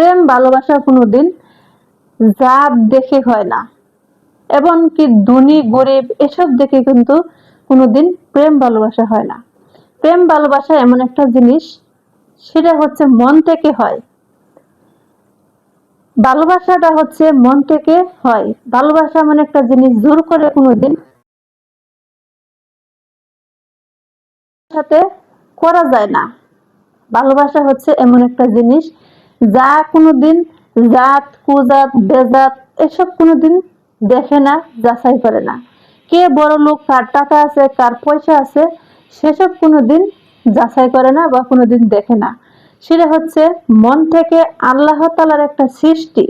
প্রেম ভালোবাসা কোনোদিন জাত দেখে হয় না। এবং কি ধনী, গরিব এসব দেখে কিন্তু কোনোদিন প্রেম, ভালোবাসা হয় না। প্রেম, ভালোবাসা এমন একটা জিনিস, সেটা হচ্ছে মন থেকে হয়। ভালোবাসাটা হচ্ছে মন থেকে হয়। ভালোবাসা এমন একটা জিনিস জোর করে কোনোদিন সাথে করা যায় না। ভালোবাসা হচ্ছে এমন একটা জিনিস যা কোনোদিন জাত, কুজাত, বেজাত এসব কোনোদিন দেখে না, যাচাই করে না। কে বড় লোক, কার টাকা আছে, কার পয়সা আছে, সেসব কোনোদিন যাচাই করে না বা কোনোদিন দেখে না। সেটা হচ্ছে মন থেকে আল্লাহ তালার একটা সৃষ্টি।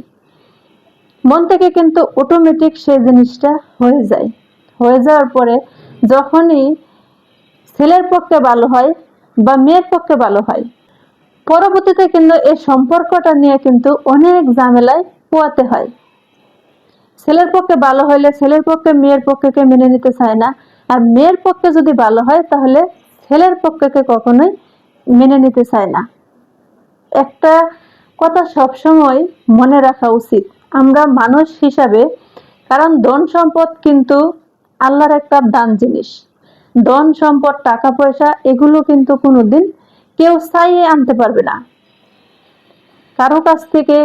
মন থেকে কিন্তু অটোমেটিক সেই জিনিসটা হয়ে যায়। হয়ে যাওয়ার পরে যখনই ছেলের পক্ষে ভালো হয় বা মেয়ের পক্ষে ভালো হয় পরবর্তীতে কিন্তু এই সম্পর্কটা নিয়ে কিন্তু অনেক ঝামেলায় পোয়াতে হয়। ছেলের পক্ষে ভালো হইলে ছেলের পক্ষে, মেয়ের পক্ষকে মেনে নিতে চায় না। আর মেয়ের পক্ষে যদি ভালো হয়, তাহলে ছেলের পক্ষকে কখনোই মেনে নিতে চায় না। একটা কথা সবসময় মনে রাখা উচিত। আমরা মানুষ হিসাবে, কারণ ধন সম্পদ কিন্তু আল্লাহর একটা দান জিনিস। ধন, সম্পদ, টাকা, পয়সা, এগুলো কিন্তু কোনোদিন কেউ চাইয়ে আনতে পারবে না। কারও কাছ থেকে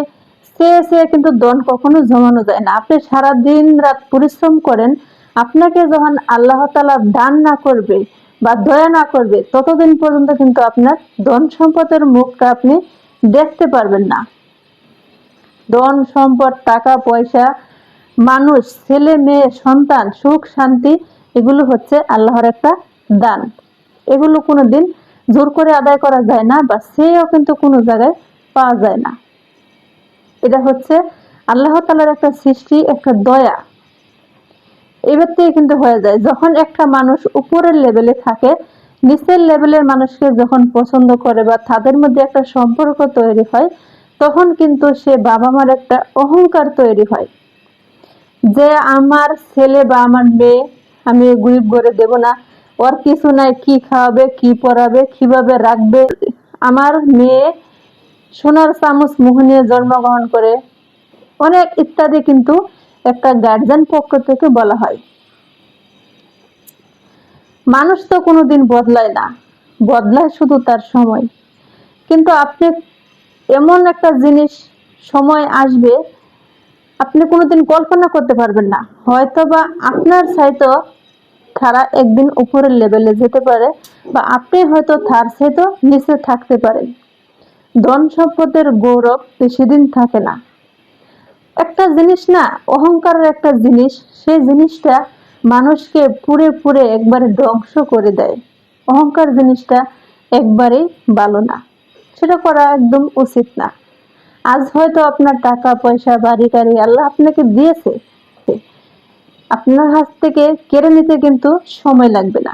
চেয়ে চেয়ে কিন্তু ধন কখনো জমানো যায় না। আপনি সারা দিন রাত পরিশ্রম করেন, আপনাকে যখন আল্লাহ তালা দান না করবে বা দয়া না করবে, ততদিন পর্যন্ত কিন্তু আপনার ধন সম্পদের মুখটা আপনি দেখতে পারবেন না। ধন সম্পদ, টাকা, পয়সা, মানুষ, ছেলে, মেয়ে, সন্তান, সুখ, শান্তি, এগুলো হচ্ছে আল্লাহর একটা দান। এগুলো কোনো দিন জোর করে আদায় করা যায় না বা সেও কিন্তু কোনো জায়গায় পাওয়া যায় না। এটা হচ্ছে আল্লাহ তালার একটা সৃষ্টি, একটা দয়া। এবার থেকে কিন্তু হয়ে যায়, যখন একটা মানুষ উপরের লেভেলে থাকে, নিচের লেভেলের মানুষকে যখন পছন্দ করে বা তাদের মধ্যে একটা সম্পর্ক তৈরি হয়, তখন কিন্তু সে বাবা মার একটা অহংকার তৈরি হয়। যে আমার ছেলে বা আমার মেয়ে, আমি গরিব করে দেব না ওর কিছু নাই, কি খাওয়াবে, কি পরাবে কীভাবে রাখবে। আমার মেয়ে সোনার চামচ মুখ নিয়ে জন্মগ্রহণ করে। অনেক ইত্যাদি কিন্তু একটা গার্জেন পক্ষ থেকে বলা হয়। মানুষ তো কোনোদিন বদলায় না। বদলায় শুধু তার সময়। কিন্তু আপনি এমন একটা জিনিস, সময় আসবে, আপনি কোনোদিন কল্পনা করতে পারবেন না। হয়তো বা আপনার চাইতো তারা একদিন উপরের লেভেলে যেতে পারে বা আপনি হয়তো তার চাইতো নিচে থাকতে পারেন ধন সম্পদের গৌরব বেশি দিন থাকে না। একটা জিনিস না, অহংকারের একটা জিনিস, সেই জিনিসটা মানুষকে পুরে পুরে একবারে ধ্বংস করে দেয়। অহংকার জিনিসটা একবারেই ভালো না। সেটা করা একদম উচিত না। আজ হয়তো আপনার টাকা, পয়সা, বাড়ি, গাড়ি, আল্লাহ আপনাকে দিয়েছে। আপনার হাত থেকে কেড়ে নিতে কিন্তু সময় লাগবে না।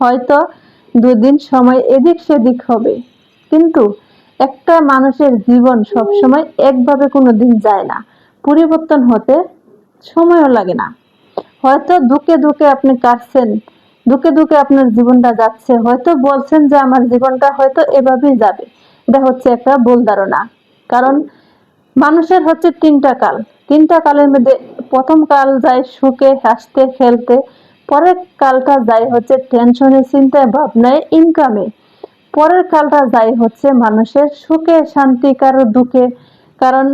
হয়তো দুদিন সময় এদিক সেদিক হবে। কিন্তু একটা মানুষের জীবন সব সময় একভাবে কোনো দিন যায় না। পরিবর্তন হতে সময়ও লাগে না। হয়তো দুঃখে দুঃখে আপনি কাটছেন দুঃখে দুঃখে আপনার জীবনটা যাচ্ছে, হয়তো বলছেন যে আমার জীবনটা হয়তো এভাবেই যাবে। এটা হচ্ছে একটা ভুল ধারণা। কারণ মানুষের হচ্ছে তিনটা কাল। তিনটা কালের মধ্যে প্রথম কাল যায় সুখে, হাসতে, খেলতে। পরের কালটা যায় হচ্ছে টেনশনে চিন্তায়, ভাবনায় ইনকামে পরের কালটা যায় হচ্ছে মানুষের সুখে, শান্তি, কারও দুঃখে। কারণ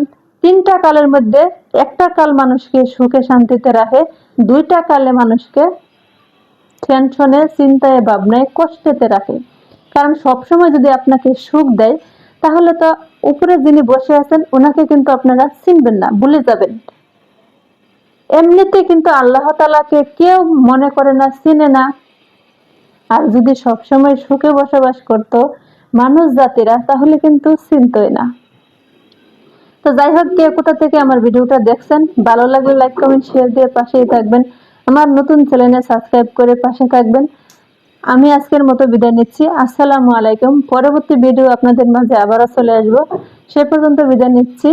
তিনটা কালের মধ্যে একটা কাল মানুষকে সুখে, শান্তিতে রাখে, দুইটা কালে মানুষকে টেনশনে চিন্তায়, ভাবনায়, কষ্টেতে রাখে। কারণ সবসময় যদি আপনাকে সুখ দেয় তাহলে তো উপরে যিনি বসে আছেন ওনাকে কিন্তু আপনারা চিনবেন না, ভুলে যাবেন। এমনিতে কিন্তু আল্লাহ তালাকে কেউ মনে করে না, চিনে না। আর যদি সবসময় সুখে বসবাস করত মানুষ জাতিরা, তাহলে কিন্তু চিনতই না। তো যাই হোক, কে কোথা থেকে আমার ভিডিওটা দেখছেন, ভালো লাগলে লাইক কমেন্ট শেয়ার দিয়ে পাশেই থাকবেন। আমার নতুন চ্যানেলে সাবস্ক্রাইব করে পাশে থাকবেন। আমি আজকের মতো বিদায় নিচ্ছি। আসসালামু আলাইকুম। পরবর্তী ভিডিও আপনাদের মাঝে আবারও চলে আসব। সে পর্যন্ত বিদায় নিচ্ছি।